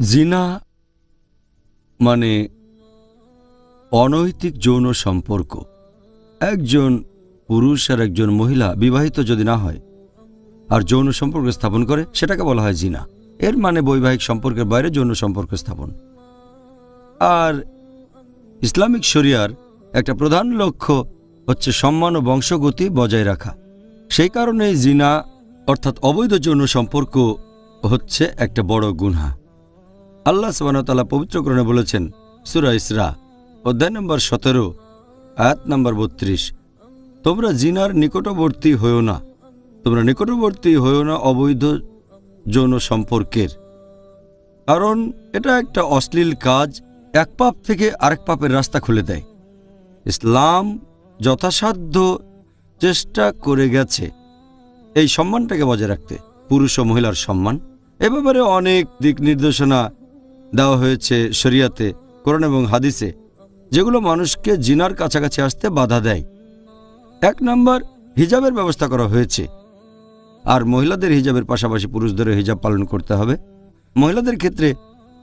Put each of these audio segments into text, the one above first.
জিনা মানে অনৈতিক যৌন সম্পর্ক। একজন পুরুষ আর একজন মহিলা বিবাহিত যদি না হয় আর যৌন সম্পর্ক স্থাপন করে, সেটাকে বলা হয় জিনা। এর মানে বৈবাহিক সম্পর্কের বাইরে যৌন সম্পর্ক স্থাপন। আর ইসলামিক শরিয়ার একটা প্রধান লক্ষ্য হচ্ছে সম্মান ও বংশগতি বজায় রাখা। সেই কারণে জিনা অর্থাৎ অবৈধ যৌন সম্পর্ক হচ্ছে একটা বড় গুনহা। আল্লাহ সবানতাল্লাহ পবিত্রকরণে বলেছেন, সুরা ইসরা, অধ্যায় নম্বর সতেরো, আয়াত নম্বর বত্রিশ, তোমরা জিনার নিকটবর্তী হয়েও না। তোমরা নিকটবর্তী হয়েও না অবৈধ যৌন সম্পর্কের। কারণ এটা একটা অশ্লীল কাজ, এক পাপ থেকে আরেক পাপের রাস্তা খুলে দেয়। ইসলাম যথাসাধ্য চেষ্টা করে গেছে। এই সম্মানটাকে বজায় রাখতে পুরুষ ও মহিলার সম্মান, এ ব্যাপারে অনেক দিক নির্দেশনা দেওয়া হয়েছে শরিয়াতে, কোরআন এবং হাদিসে, যেগুলো মানুষকে জিনার কাছাকাছি আসতে বাধা দেয়। এক নম্বর, হিজাবের ব্যবস্থা করা হয়েছে। আর মহিলাদের হিজাবের পাশাপাশি পুরুষদেরও হিজাব পালন করতে হবে। মহিলাদের ক্ষেত্রে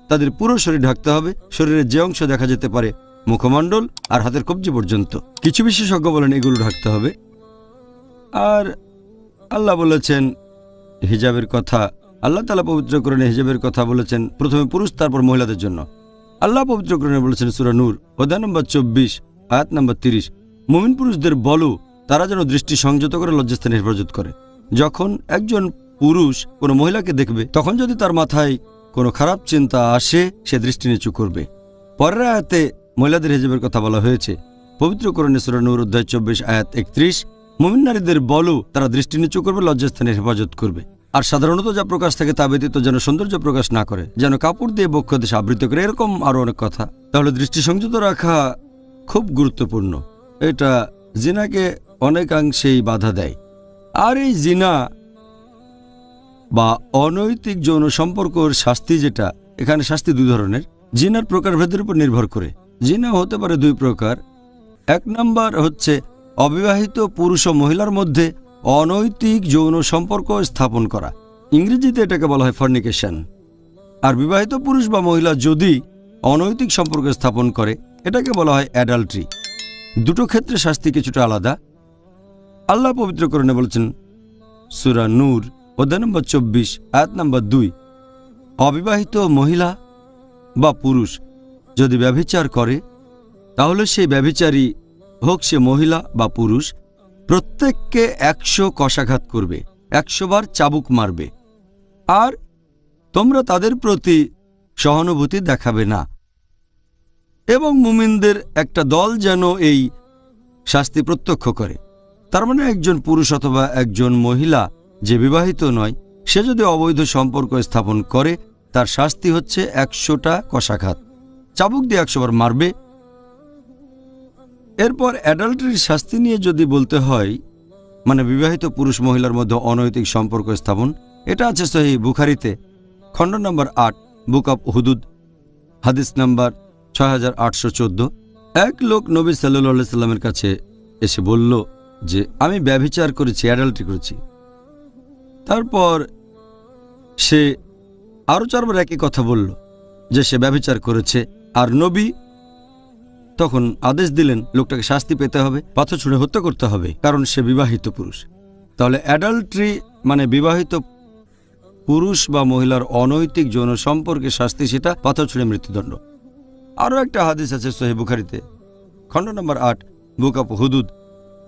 তাদের পুরো শরীর ঢাকতে হবে, শরীরের যে অংশ দেখা যেতে পারে মুখমণ্ডল আর হাতের কবজি পর্যন্ত। কিছু বিশেষজ্ঞ বলেন এগুলো ঢাকতে হবে। আর আল্লাহ বলেছেন, হিজাবের কথা আল্লাহ তালা পবিত্র পবিত্রকরণে হিজাবের কথা বলেছেন, প্রথমে পুরুষ, তারপর মহিলাদের জন্য। আল্লাহ পবিত্র পবিত্রকরণে বলেছেন সুরা নূর অধ্যায় নম্বর চব্বিশ, আয়াত নম্বর তিরিশ। মুমিন পুরুষদের বলো, তারা যেন দৃষ্টি সংযত করে লজ্জাস্থানে হেফাজত করে। যখন একজন পুরুষ কোনো মহিলাকে দেখবে, তখন যদি তার মাথায় কোনো খারাপ চিন্তা আসে, সে দৃষ্টি নিচু করবে। পরের আয়াতে মহিলাদের হিজেবের কথা বলা হয়েছে। পবিত্র করণে সুরানুর অধ্যায় চব্বিশ, আয়াত একত্রিশ, মুমিন নারীদের বলো, তারা দৃষ্টি নিচু করবে লজ্জাস্থানের হেফাজত করবে। আর সাধারণত যা প্রকাশ থাকে তা ব্যতীত যেন সৌন্দর্য প্রকাশ না করে, যেন কাপড় দিয়ে বক্ষ দেশে আবৃত করে, এরকম আরও অনেক কথা। তাহলে দৃষ্টি সংযত রাখা খুব গুরুত্বপূর্ণ। এটা জিনাকে অনেকাংশেই বাধা দেয়। আর এই জিনা বা অনৈতিক যৌন সম্পর্কর শাস্তি যেটা, এখানে শাস্তি দুই ধরনের। জিনার প্রকারভেদের উপর নির্ভর করে। জিনা হতে পারে দুই প্রকার। এক নাম্বার হচ্ছে অবিবাহিত পুরুষ ও মহিলার মধ্যে অনৈতিক যৌন সম্পর্ক স্থাপন করা। ইংরেজিতে এটাকে বলা হয় ফার্নিকেশন আর বিবাহিত পুরুষ বা মহিলা যদি অনৈতিক সম্পর্ক স্থাপন করে, এটাকে বলা হয় অ্যাডাল্ট্রি দুটো ক্ষেত্রে শাস্তি কিছুটা আলাদা। আল্লাহ পবিত্রকরণে বলেছেন, সুরা নূর, অধ্যায় নম্বর চব্বিশ, আয়াত নম্বর দুই। অবিবাহিত মহিলা বা পুরুষ যদি ব্যভিচার করে, তাহলে সেই ব্যভিচারী হোক সে মহিলা বা পুরুষ প্রত্যেককে একশো কষাঘাত করবে, একশো বার চাবুক মারবে। আর তোমরা তাদের প্রতি সহানুভূতি দেখাবে না। এবং মুমিনদের একটা দল যেন এই শাস্তি প্রত্যক্ষ করে। তার মানে একজন পুরুষ অথবা একজন মহিলা যে বিবাহিত নয়, সে যদি অবৈধ সম্পর্ক স্থাপন করে, তার শাস্তি হচ্ছে একশোটা কষাঘাত। চাবুক দিয়ে একশোবার মারবে এরপর অ্যাডাল্টারির শাস্তি নিয়ে যদি বলতে হয় মানে বিবাহিত পুরুষ মহিলার মধ্যে অনৈতিক সম্পর্ক স্থাপন, এটা আছে সহি বুখারিতে, খণ্ড নম্বর আট, বুক অব হুদুদ, হাদিস নাম্বার ছয় এক লোক নবী সাল্লু সাল্লামের কাছে এসে বলল যে, আমি ব্যভিচার করেছি অ্যাডাল্টি করেছি। তারপর সে আরও চারবার একই কথা বলল যে, সে ব্যভিচার করেছে। আর নবী তখন আদেশ দিলেন, লোকটাকে শাস্তি পেতে হবে পাথর ছুঁড়ে হত্যা করতে হবে, কারণ সে বিবাহিত পুরুষ। তাহলে অ্যাডাল্ট্রি মানে বিবাহিত পুরুষ বা মহিলার অনৈতিক যৌন সম্পর্কে শাস্তি, সেটা পাথর ছুঁড়ে মৃত্যুদণ্ড। আরও একটা হাদিস আছে সোহেব বুখারিতে, খণ্ড নম্বর আট, বুক অফ হুদুদ,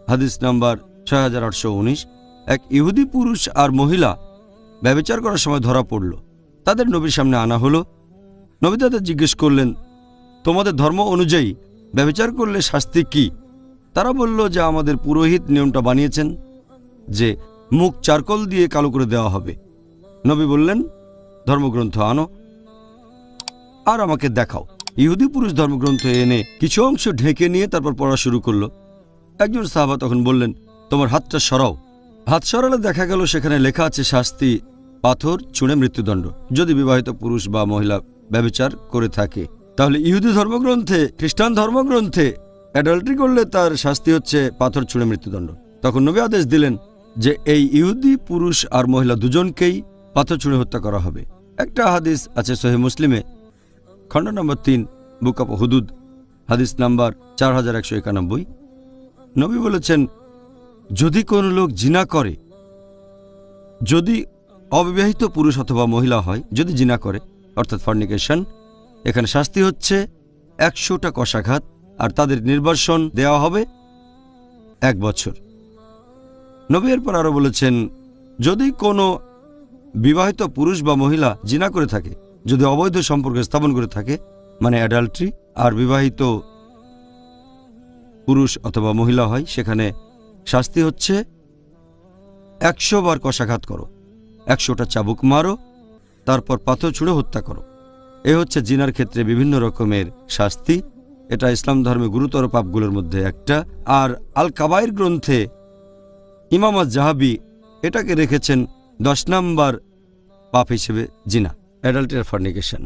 হাদিস নাম্বার ছয় এক ইহুদি পুরুষ আর মহিলা ব্যবচার করার সময় ধরা পড়ল। তাদের নবীর সামনে আনা হলো। নবী তাদের জিজ্ঞেস করলেন, তোমাদের ধর্ম অনুযায়ী ব্যবচার করলে শাস্তি কি? তারা বলল যে আমাদের পুরোহিত নিয়মটা বানিয়েছেন যে মুখ চারকল দিয়ে কালো করে দেওয়া হবে। নবী বললেন, ধর্মগ্রন্থ, আনো। আর আমাকে দেখাও। ইহুদি পুরুষ ধর্মগ্রন্থ এনে কিছু অংশ ঢেকে নিয়ে তারপর পড়া শুরু করল। একজন সাহাবা তখন বললেন, তোমার হাতটা সরাও। হাত সরালে দেখা গেল সেখানে লেখা আছে, শাস্তি, পাথর ছুঁড়ে মৃত্যুদণ্ড। যদি বিবাহিত পুরুষ বা মহিলা ব্যবচার করে থাকে তাহলে ইহুদি ধর্মগ্রন্থে, খ্রিস্টান ধর্মগ্রন্থে অ্যাডাল্ট্রি করলে তার শাস্তি হচ্ছে পাথর ছুঁড়ে মৃত্যুদণ্ড। তখন নবী আদেশ দিলেন যে এই ইহুদি, পুরুষ আর মহিলা দুজনকেই পাথর ছুঁড়ে হত্যা করা হবে। একটা হাদিস আছে সহি মুসলিমে, খণ্ড নম্বর তিন, বুক অফ হুদুদ, হাদিস নাম্বার চার হাজার একশো একানব্বই। নবী বলেছেন, যদি কোনো লোক জিনা করে, যদি অবিবাহিত পুরুষ অথবা মহিলা হয়, যদি জিনা করে, অর্থাৎ ফর্নিকেশন এখানে শাস্তি হচ্ছে একশোটা কষাঘাত, আর তাদের নির্বাসন দেওয়া হবে এক বছর। নবী এরপর আরও বলেছেন, যদি কোনো বিবাহিত পুরুষ বা মহিলা জিনা করে থাকে, যদি অবৈধ সম্পর্ক স্থাপন করে থাকে মানে অ্যাডাল্ট্রি, আর বিবাহিত পুরুষ অথবা মহিলা হয়, সেখানে শাস্তি হচ্ছে একশো বার কষাঘাত করো, একশোটা চাবুক মারো, তারপর পাথর ছুঁড়ে হত্যা করো। এ হচ্ছে জিনার ক্ষেত্রে বিভিন্ন রকমের শাস্তি। এটা ইসলাম ধর্মে গুরুতর পাপগুলোর মধ্যে একটা। আর আল কাবাইর গ্রন্থে ইমাম জাহাবি এটাকে রেখেছেন দশ নম্বর পাপ হিসেবে জিনা অ্যাডাল্টের ফার্নিকেশন